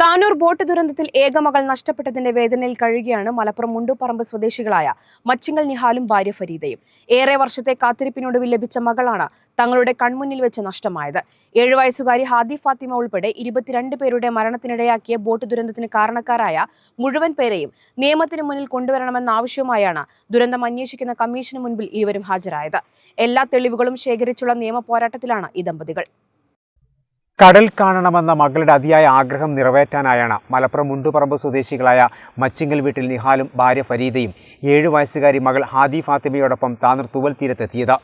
Tanur boat ദുരന്തത്തിൽ ഏകമകൾ നഷ്ടപ്പെട്ടതിന്റെ വേദനയിൽ കഴിയുകയാണ് മലപ്പുറം മുണ്ടുപറമ്പ് സ്വദേശികളായ മച്ചിങ്ങൽ നിഹാലും ഭാര്യ ഫരീദയും. ഏറെ വർഷത്തെ കാത്തിരിപ്പിനൊടുവിൽ ലഭിച്ച മകളാണ് തങ്ങളുടെ കൺമുന്നിൽ വെച്ച് നഷ്ടമായത്. ഏഴു വയസ്സുകാരി ഹാദി ഫാത്തിമ ഉൾപ്പെടെ ഇരുപത്തിരണ്ട് പേരുടെ മരണത്തിനിടയാക്കിയ ബോട്ട് ദുരന്തത്തിന് കാരണക്കാരായ മുഴുവൻ പേരെയും നിയമത്തിന് മുന്നിൽ കൊണ്ടുവരണമെന്ന ആവശ്യവുമായാണ് ദുരന്തം അന്വേഷിക്കുന്ന കമ്മീഷന് മുൻപിൽ ഇരുവരും ഹാജരായത്. എല്ലാ തെളിവുകളും ശേഖരിച്ചുള്ള നിയമ പോരാട്ടത്തിലാണ് ഈ ദമ്പതികൾ. കടൽ കാണണമെന്ന മകളുടെ അതിയായ ആഗ്രഹം നിറവേറ്റാനായാണ് മലപ്പുറം മുണ്ടുപറമ്പ് സ്വദേശികളായ മച്ചിങ്ങൽ വീട്ടിൽ നിഹാലും ഭാര്യ ഫരീദയും ഏഴ് വയസ്സുകാരി മകൾ ഹാദി ഫാത്തിമയോടൊപ്പം താനൂർ തുവൽ തീരത്തെത്തിയത്.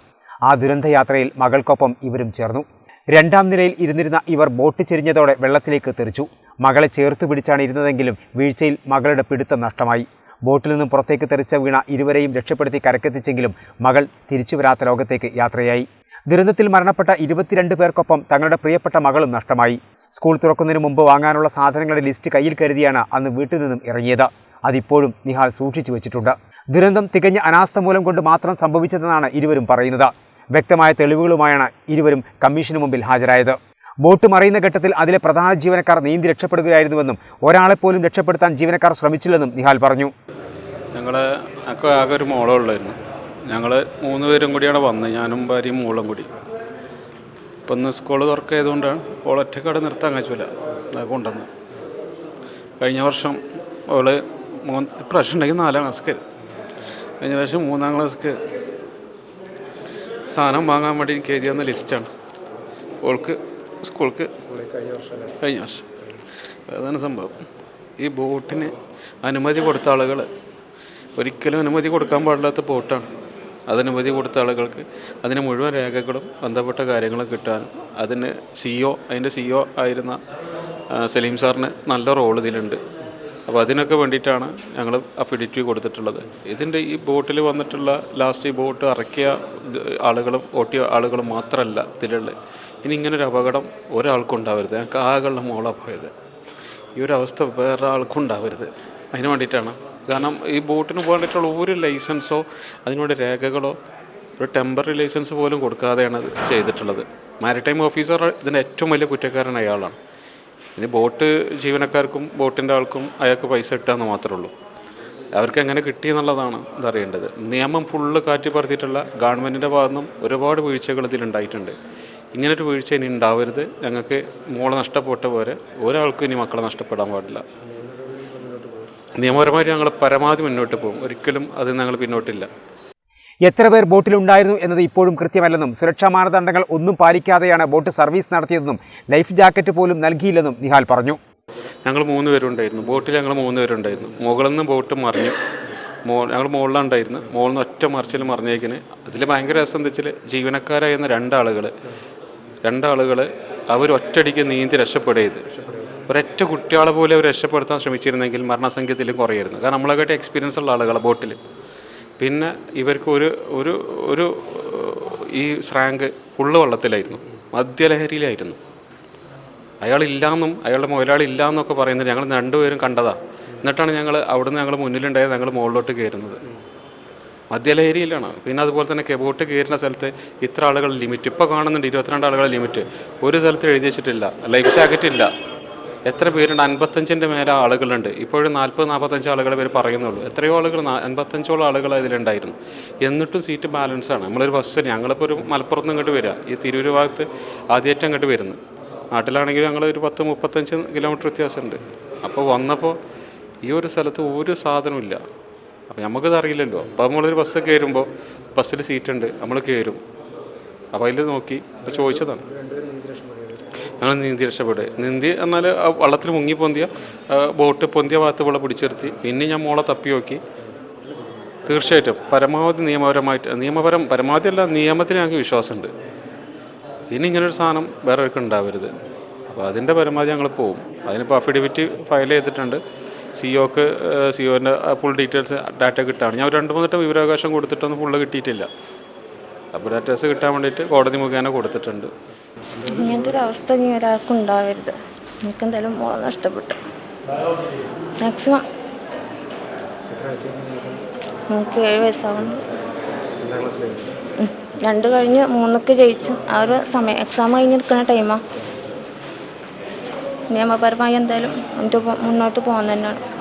ആ ദുരന്തയാത്രയിൽ മകൾക്കൊപ്പം ഇവരും ചേർന്നു. രണ്ടാം നിലയിൽ ഇരുന്നിരുന്ന ഇവർ ബോട്ട് ചെരിഞ്ഞതോടെ വെള്ളത്തിലേക്ക് തെറിച്ചു. മകളെ ചേർത്തു പിടിച്ചാണ് ഇരുന്നതെങ്കിലും വീഴ്ചയിൽ മകളുടെ പിടുത്തം നഷ്ടമായി. ബോട്ടിൽ നിന്നും പുറത്തേക്ക് തെറിച്ച വീണ ഇരുവരെയും രക്ഷപ്പെടുത്തി കരക്കെത്തിച്ചെങ്കിലും മകൾ തിരിച്ചുവരാത്ത ലോകത്തേക്ക് യാത്രയായി. ദുരന്തത്തിൽ മരണപ്പെട്ട ഇരുപത്തിരണ്ട് പേർക്കൊപ്പം തങ്ങളുടെ പ്രിയപ്പെട്ട മകളും നഷ്ടമായി. സ്കൂൾ തുറക്കുന്നതിന് മുമ്പ് വാങ്ങാനുള്ള സാധനങ്ങളുടെ ലിസ്റ്റ് കയ്യിൽ കരുതിയാണ് അന്ന് വീട്ടിൽ നിന്നും ഇറങ്ങിയത്. അതിപ്പോഴും നിഹാൽ സൂക്ഷിച്ചു വെച്ചിട്ടുണ്ട്. ദുരന്തം തികഞ്ഞ അനാസ്ഥ മൂലം കൊണ്ട് മാത്രം സംഭവിച്ചതെന്നാണ് ഇരുവരും പറയുന്നത്. വ്യക്തമായ തെളിവുകളുമായാണ് ഇരുവരും കമ്മീഷന് മുമ്പിൽ ഹാജരായത്. ബോട്ട് മറിയുന്ന ഘട്ടത്തിൽ അതിലെ പ്രധാന ജീവനക്കാർ നീന്തി രക്ഷപ്പെടുകയായിരുന്നുവെന്നും ഒരാളെപ്പോലും രക്ഷപ്പെടുത്താൻ ജീവനക്കാർ ശ്രമിച്ചില്ലെന്നും നിഹാൽ പറഞ്ഞു. ഞങ്ങൾ ഒക്കെ ആകെ ഒരു മോളേ ഉള്ളായിരുന്നു. ഞങ്ങൾ മൂന്ന് പേരും കൂടിയാണ് വന്നത് ഞാനും ഭാര്യയും മോളും കൂടി. ഇപ്പം ഇന്ന് സ്കൂൾ തുറക്കായതുകൊണ്ടാണ് ഓൾ ഒറ്റക്കട നിർത്താൻ കഴിച്ചില്ല. കൊണ്ടുവന്ന്. കഴിഞ്ഞ വർഷം അവൾ മൂന്ന് ഇപ്രാവശ്യം ഉണ്ടെങ്കിൽ നാലാം ക്ലാസ്ക്ക്. കഴിഞ്ഞ പ്രാവശ്യം മൂന്നാം ക്ലാസ്ക്ക് സാധനം വാങ്ങാൻ വേണ്ടി എനിക്ക് എഴുതി തന്ന ലിസ്റ്റാണ്. ഓൾക്ക് സ്കൂൾക്ക് കഴിഞ്ഞ വർഷം അതാണ് സംഭവം. ഈ ബോട്ടിന് അനുമതി കൊടുത്ത ആളുകൾ ഒരിക്കലും അനുമതി കൊടുക്കാൻ പാടില്ലാത്ത ബോട്ടാണ്. അത് അനുമതി കൊടുത്ത ആളുകൾക്ക് അതിന് മുഴുവൻ രേഖകളും ബന്ധപ്പെട്ട കാര്യങ്ങളും കിട്ടാനും അതിന് സിഒ അതിന്റെ സിഒ ആയിരുന്ന സലീം സാറിന് നല്ല റോൾ ഇതിലുണ്ട്. അപ്പോൾ അതിനൊക്കെ വേണ്ടിയിട്ടാണ് ഞങ്ങൾ അഫിഡിറ്റി കൊടുത്തിട്ടുള്ളത്. ഇതിന്റെ ഈ ബോട്ടിൽ വന്നിട്ടുള്ള ലാസ്റ്റ് ഈ ബോട്ട് ഇറക്കിയ ആളുകളും ഓട്ടിയ ആളുകളും മാത്രമല്ല ഇതിലുള്ളത്. ഇനി ഇങ്ങനൊരു അപകടം ഒരാൾക്കും ഉണ്ടാവരുത് ഞങ്ങൾക്ക് ആകെയുള്ള മോളാണ് പോയത്. ഈ ഒരു അവസ്ഥ വേറെ ആൾക്കും ഉണ്ടാവരുത് അതിന് വേണ്ടിയിട്ടാണ്. കാരണം ഈ ബോട്ടിന് പോകാനായിട്ടുള്ള ഒരു ലൈസൻസോ അതിനോട് രേഖകളോ ഒരു ടെമ്പററി ലൈസൻസ് പോലും കൊടുക്കാതെയാണ് ചെയ്തിട്ടുള്ളത്. മാരിടൈം ഓഫീസർ ഇതിന്റെ ഏറ്റവും വലിയ കുറ്റക്കാരൻ അയാളാണ്. ഇനി ബോട്ട് ജീവനക്കാർക്കും ബോട്ടിന്റെ ആൾക്കും അയാൾക്ക് പൈസ ഇട്ടാന്ന് മാത്രമേ ഉള്ളൂ. അവർക്ക് എങ്ങനെ കിട്ടി എന്നുള്ളതാണ് ഇതറിയേണ്ടത്. നിയമം ഫുള്ള് കാറ്റി പറത്തിയിട്ടുള്ള ഗവൺമെന്റിന്റെ ഭാഗത്തുനിന്നും ഒരുപാട് വീഴ്ചകൾ ഇതിലുണ്ടായിട്ടുണ്ട്. ഇങ്ങനൊരു വീഴ്ച ഇനി ഉണ്ടാവരുത്. ഞങ്ങൾക്ക് മോളെ നഷ്ടപ്പെട്ട പോലെ ഒരാൾക്കും ഇനി മക്കളെ നഷ്ടപ്പെടാൻ പാടില്ല. നിയമപരമായിട്ട് ഞങ്ങൾ പരമാവധി മുന്നോട്ട് പോകും. ഒരിക്കലും അത് ഞങ്ങൾ പിന്നോട്ടില്ല. എത്ര പേർ ബോട്ടിലുണ്ടായിരുന്നു എന്നത് ഇപ്പോഴും കൃത്യമല്ലെന്നും സുരക്ഷാ മാനദണ്ഡങ്ങൾ ഒന്നും പാലിക്കാതെയാണ് ബോട്ട് സർവീസ് നടത്തിയതെന്നും ലൈഫ് ജാക്കറ്റ് പോലും നൽകിയില്ലെന്നും നിഹാൽ പറഞ്ഞു. ഞങ്ങൾ മൂന്ന് പേരുണ്ടായിരുന്നു. ബോട്ടിൽ ഞങ്ങൾ മൂന്ന് പേരുണ്ടായിരുന്നു. മുകളിൽ നിന്ന് ബോട്ട് മറിഞ്ഞു. മോ ഞങ്ങൾ മുകളിലുണ്ടായിരുന്നു. മുകളിൽ നിന്ന് ഒറ്റ മറിച്ചിൽ മറിഞ്ഞേക്കിന് അതിൽ ഭയങ്കര രസം എന്താ വെച്ചാൽ ജീവനക്കാരായിരുന്ന രണ്ടാളുകൾ രണ്ടാളുകൾ അവർ ഒറ്റയടിക്ക് നീന്തി രക്ഷപ്പെടുകയത് ഒരൊറ്റ കുട്ടികളെ പോലെ അവർ രക്ഷപ്പെടുത്താൻ ശ്രമിച്ചിരുന്നെങ്കിൽ മരണസംഖ്യത്തിലും കുറയായിരുന്നു. കാരണം നമ്മളെക്കാട്ടി എക്സ്പീരിയൻസ് ഉള്ള ആളുകളെ ബോട്ടിൽ പിന്നെ ഇവർക്ക് ഒരു ഒരു ഒരു ഈ സ്രാങ്ക് ഉള്ള വെള്ളത്തിലായിരുന്നു. മദ്യലഹരിയിലായിരുന്നു അയാളില്ലാന്നും അയാളുടെ മുതലാളി പറയുന്നത് ഞങ്ങൾ രണ്ടുപേരും കണ്ടതാണ് എന്നിട്ടാണ് ഞങ്ങൾ അവിടുന്ന് ഞങ്ങൾ മുന്നിലുണ്ടായത് ഞങ്ങൾ മുകളിലോട്ട് കയറുന്നത്. മദ്യലഹരിയിലാണ് പിന്നെ അതുപോലെ തന്നെ കെബോട്ട് കയറുന്ന സ്ഥലത്ത് ഇത്ര ആളുകൾ ലിമിറ്റ് ഇപ്പോൾ കാണുന്നുണ്ട് ഇരുപത്തിരണ്ട് ആളുകൾ ലിമിറ്റ് ഒരു സ്ഥലത്ത് എഴുതി വെച്ചിട്ടില്ല. ലൈഫ് ജാക്കറ്റ് ഇല്ല. എത്ര പേരുണ്ട്? അൻപത്തഞ്ചിന്റെ മേലെ ആളുകളുണ്ട്. ഇപ്പോഴും നാൽപ്പത് നാൽപ്പത്തഞ്ച് ആളുകളെ പേര് പറയുന്നുള്ളൂ. എത്രയോ ആളുകൾ അൻപത്തഞ്ചോളം ആളുകൾ അതിലുണ്ടായിരുന്നു എന്നിട്ടും സീറ്റ് ബാലൻസ് ആണ്. നമ്മളൊരു ബസ്സിൽ ഞങ്ങളിപ്പോൾ ഒരു മലപ്പുറത്ത് ഇങ്ങോട്ട് വരിക. ഈ തിരൂർ ഭാഗത്ത് ആദ്യമായിട്ട് അങ്ങോട്ട് വരുന്നു നാട്ടിലാണെങ്കിൽ ഞങ്ങൾ ഒരു പത്ത് മുപ്പത്തഞ്ച് കിലോമീറ്റർ വ്യത്യാസമുണ്ട്. അപ്പോൾ വന്നപ്പോൾ ഈ ഒരു സ്ഥലത്ത് ഒരു സാധനവും ഇല്ല. അപ്പോൾ നമുക്കത് അറിയില്ലല്ലോ. അപ്പോൾ നമ്മളൊരു ബസ് കയറുമ്പോൾ ബസ്സിൽ സീറ്റുണ്ട് നമ്മൾ കയറും അപ്പോൾ അതിൽ നോക്കി. അപ്പോൾ ചോദിച്ചതാണ്. ഞങ്ങൾ നീന്തി രക്ഷപ്പെടുക നീന്തി എന്നാൽ വള്ളത്തിൽ മുങ്ങി പൊന്തിയ ബോട്ട് പൊന്തിയ ഭാഗത്ത് വെള്ളം പിടിച്ചിരുത്തി പിന്നെ ഞാൻ മോളെ തപ്പി നോക്കി. തീർച്ചയായിട്ടും പരമാവധി നിയമപരമായിട്ട് നിയമപരം പരമാവധി അല്ല നിയമത്തിന് ഞങ്ങൾക്ക് വിശ്വാസമുണ്ട്. ഇനി ഇങ്ങനൊരു സാധനം വേറെ ഉണ്ടാവരുത്. അപ്പോൾ അതിന്റെ പരമാവധി ഞങ്ങൾ പോവും. അതിനിപ്പോൾ അഫിഡവിറ്റ് ഫയൽ ചെയ്തിട്ടുണ്ട്. സിഒക്ക് സിഒന്റെ ഫുൾ ഡീറ്റെയിൽസ് ഡാറ്റ കിട്ടാണ്. ഞാൻ രണ്ട് മൂന്ന് വട്ടം വിവരാവകാശം കൊടുത്തിട്ടൊന്നും ഫുള്ള് കിട്ടിയിട്ടില്ല. അപ്പോൾ ഡാറ്റാസ് കിട്ടാൻ വേണ്ടിയിട്ട് കോടതി മുഖേന കൊടുത്തിട്ടുണ്ട്. ഇങ്ങനത്തെ ഒരു അവസ്ഥ ഇനി ഒരാൾക്കും ഉണ്ടാവരുത്. എനിക്ക് എന്തായാലും മോളെ നഷ്ടപ്പെട്ടു. മാക്സിമം നമുക്ക് ഏഴ് വയസ്സാവണം ഉം. രണ്ട് കഴിഞ്ഞ് മൂന്നൊക്കെ ജയിച്ചു. ആ ഒരു സമയം എക്സാം കഴിഞ്ഞ് നിൽക്കുന്ന ടൈമാണ് നിയമപരമായി എന്തായാലും മുന്നോട്ട് പോകുന്നതന്നെയാണ്